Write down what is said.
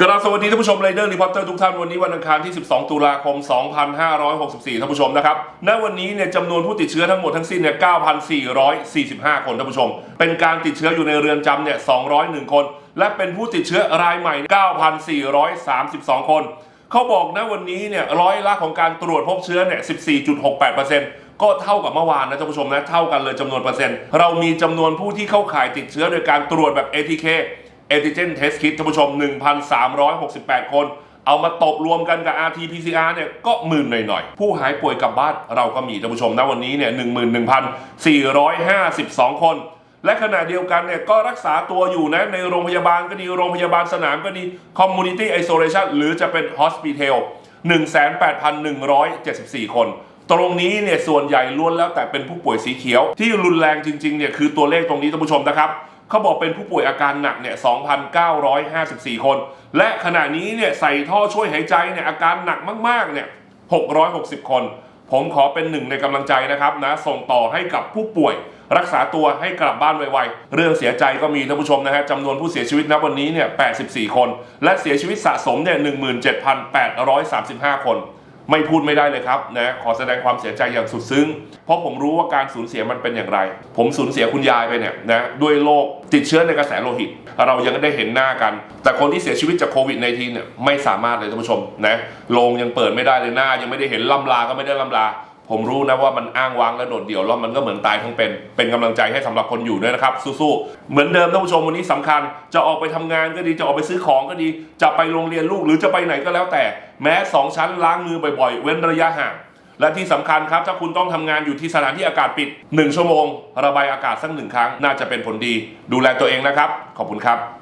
กราบสวัสดีท่านผู้ชมไรเดอร์รีพอร์เตอร์ทุกท่านวันนี้วันอังคารที่ 12 ตุลาคม 2564 ท่านผู้ชมนะครับ ณ วันนี้เนี่ยจำนวนผู้ติดเชื้อทั้งหมดทั้งสิ้นเนี่ย 9,445 คนท่านผู้ชม เป็นการติดเชื้ออยู่ในเรือนจำเนี่ย 201 คน และเป็นผู้ติดเชื้อรายใหม่ 9,432 คน เขาบอกนะวันนี้เนี่ยร้อยละของการตรวจพบเชื้อเนี่ย 14.68%ก็เท่ากับเมื่อวานนะท่านผู้ชมนะเท่ากันเลยจำนวนเปอร์เซ็นต์เรามีจำนวนผู้ที่เข้าข่ายติดเชื้อโดยการตรวจแบบ ATK Antigen Test Kit ท่านผู้ชม 1,368 คน เอามาตบรวมกันกับ RT-PCR เนี่ยก็หมื่นหน่อยๆ ผู้หายป่วยกลับบ้านเราก็มีท่านผู้ชมนะวันนี้เนี่ย11,452 คน และขณะเดียวกันเนี่ยก็รักษาตัวอยู่นะในโรงพยาบาลก็ดีโรงพยาบาลสนามก็ดี Community Isolation หรือจะเป็น Hospital 18,174 คนตรงนี้เนี่ยส่วนใหญ่ล้วนแล้วแต่เป็นผู้ป่วยสีเขียวที่รุนแรงจริงๆเนี่ยคือตัวเลขตรงนี้ท่านผู้ชมนะครับ เขาบอกเป็นผู้ป่วยอาการหนักเนี่ย 2,954 คน และขณะนี้เนี่ยใส่ท่อช่วยหายใจเนี่ยอาการหนักมากๆเนี่ย 660 คน ผมขอเป็นหนึ่งในกำลังใจนะครับนะ ส่งต่อให้กับผู้ป่วย รักษาตัวให้กลับบ้านไวๆ เรื่องเสียใจก็มีท่านผู้ชมนะฮะจำนวนผู้เสียชีวิตณวันนี้เนี่ย 84 คน และเสียชีวิตสะสมเนี่ย 17,835 คน ไม่พูดไม่ได้เลยครับนะขอแสดงความเสียใจอย่างสุดซึ้ง เพราะผมรู้ว่าการสูญเสียมันเป็นอย่างไร ผมสูญเสียคุณยายไปเนี่ยนะด้วยโรคติดเชื้อในกระแสโลหิต เรายังได้เห็นหน้ากัน แต่คนที่เสียชีวิตจากโควิด -19 เนี่ยไม่สามารถเลยท่านผู้ชมนะโรงยังเปิดไม่ได้เลยหน้า ยังไม่ได้เห็นล่ำลาก็ไม่ได้ล่ำลา ผมรู้นะว่ามันอ้างว้างและโดดเดี่ยวแล้วมันก็เหมือนตายทั้งเป็น เป็นกำลังใจให้สำหรับคนอยู่ด้วยนะครับ สู้ๆ เหมือนเดิมท่านผู้ชมวันนี้สำคัญ จะออกไปทำงานก็ดีจะออกไปซื้อของก็ดี จะไปโรงเรียนลูกหรือจะไปไหนก็แล้วแต่ แม้สองชั้นล้างมือบ่อยๆ เว้นระยะห่าง และที่สำคัญครับ ถ้าคุณต้องทำงานอยู่ที่สถานที่อากาศปิด 1 ชั่วโมง ระบายอากาศสักหนึ่งครั้งน่าจะเป็นผลดี ดูแลตัวเองนะครับ ขอบคุณครับ